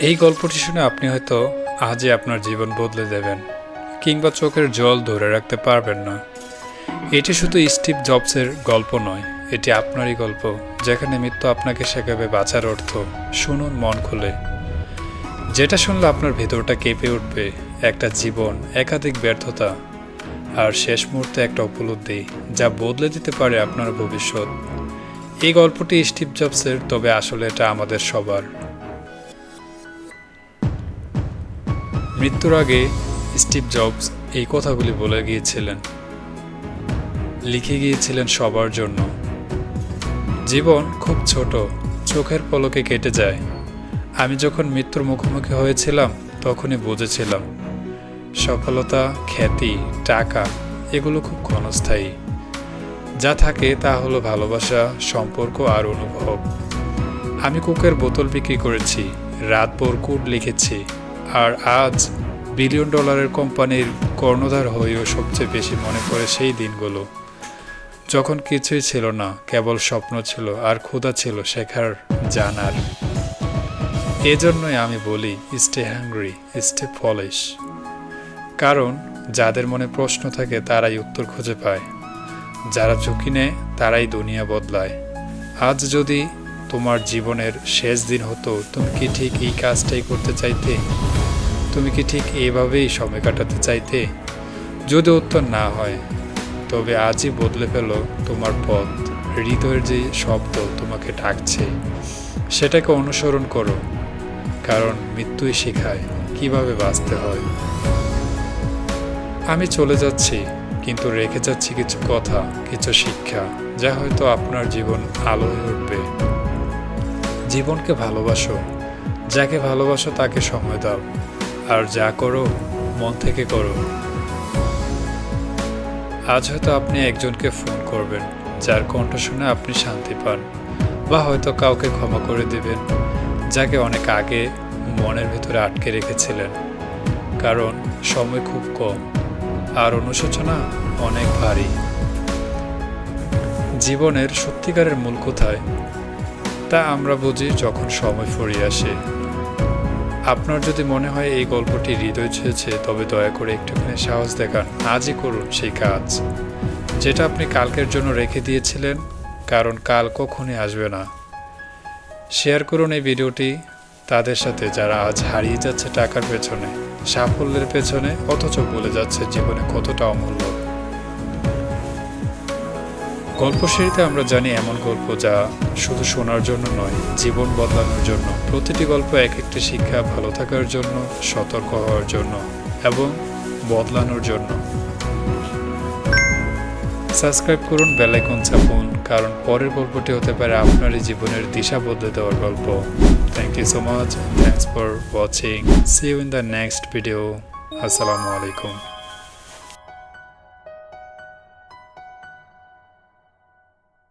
এই গল্পটি শুনে আপনি হয়তো আজই আপনার জীবন বদলে দেবেন, কিংবা চোখের জল ধরে রাখতে পারবেন না। এটি শুধু স্টিভ জবসের গল্প নয়, এটি আপনারই গল্প, যেখানে মৃত্যু আপনাকে শেখাবে বাঁচার অর্থ, শুনুন মন খুলে। যেটা শুনলে আপনার ভেতরটা কেঁপে উঠবে, একটা জীবন, একাধিক ব্যর্থতা, আর শেষ মুহূর্তে একটা উপলব্ধি, যা বদলে দিতে পারে আপনার ভবিষ্যৎ। এই গল্পটি স্টিভ জবসের, তবে আসলে এটা আমাদের সবার। মৃত্যুর আগে স্টিভ জবস এই কথাগুলি বলে গিয়েছিলেন। লিখে গিয়েছিলেন সবার জন্য। জীবন খুব ছোট, চোখের পলকে কেটে যায়। আমি যখন মৃত্যুর মুখোমুখি হয়েছিলাম, তখনই বুঝেছিলাম, সফলতা, খ্যাতি, টাকা, এগুলো খুব ক্ষণস্থায়ী। যা থাকে তা হলো ভালোবাসা, সম্পর্ক আর অনুভব। আমি কুকের বোতল বিক্রি করেছি, রাতভর কুট লিখেছি। আর আজ বিলিয়ন ডলারের কোম্পানির কর্ণধার হয়েও সবচেয়ে বেশি মনে পড়ে সেই দিনগুলো। যখন কিছুই ছিল না, কেবল স্বপ্ন ছিল আর ক্ষুধা ছিল শেখার জানার এজন্যই আমি বলি স্টে হ্যাংরি স্টে ফলিশ কারণ, যাদের মনে প্রশ্ন থাকে, তারাই উত্তর খুঁজে পায়। যারা ঝুঁকি নেয়, তারাই দুনিয়া বদলায়। আজ যদি তোমার জীবনের শেষ দিন হতো, তুমি কি ঠিক এই কাজটাই করতে চাইতে? তুমি কি ঠিক এইভাবেই সময় কাটাতে চাইতে? যদি উত্তর না হয়, তবে আজই বদলে ফেলো তোমার পথ। হৃদয়ের যে শব্দ তোমাকে ডাকছে, সেটাকে অনুসরণ করো, কারণ মৃত্যুই শেখায় কীভাবে বাঁচতে হয়। আমি চলে যাচ্ছি, কিন্তু রেখে যাচ্ছি কিছু কথা, কিছু শিক্ষা, যা হয়তো আপনার জীবন আলো হয়ে উঠবে। জীবনকে ভালোবাসো, যাকে ভালোবাসো তাকে সময় দাও, আর যা করো, মন থেকে করো। আজ হয়তো আপনি একজনকে ফোন করবেন, যার কণ্ঠ শুনে আপনি শান্তি পান, বা হয়তো কাউকে ক্ষমা করে দিবেন, যাকে অনেক আগে মনের ভিতরে আটকে রেখেছিলেন। কারণ সময় খুব কম, আর অনুশোচনা অনেক ভারী। জীবনের সত্যিকারের মূল কোথায়? তা আমরা বুঝি যখন সময় ফুরিয়ে আসে। আপনার যদি মনে হয় এই গল্পটি হৃদয় ছুঁয়েছে, তবে দয়া করে একটুখানি সাহস দেখান, আজই করুন সেই কাজ। যেটা আপনি কালকের জন্য রেখে দিয়েছিলেন, কারণ কাল কখনই আসবে না। শেয়ার করুন এই ভিডিওটি, তাদের সাথে যারা আজ হারিয়ে যাচ্ছে টাকার পেছনে, সাফল্যের পেছনে, অথচ বলে যাচ্ছে জীবনে কতটা অমূল্য। গল্প সিঁড়িতে আমরা জানি এমন গল্প যা শুধু শোনার জন্য নয়, জীবন বদলানোর জন্য। প্রতিটি গল্প এক একটি শিক্ষা, ভালো থাকার জন্য, সতর্ক হওয়ার জন্য এবং বদলানোর জন্য। সাবস্ক্রাইব করুন বেলাইকন চাপুন, কারণ পরের গল্পটি হতে পারে আপনারই জীবনের দিশা বদলে দেওয়ার গল্প। Thank you so much thanks for watching see you in the next video আসসালামু আলাইকুম।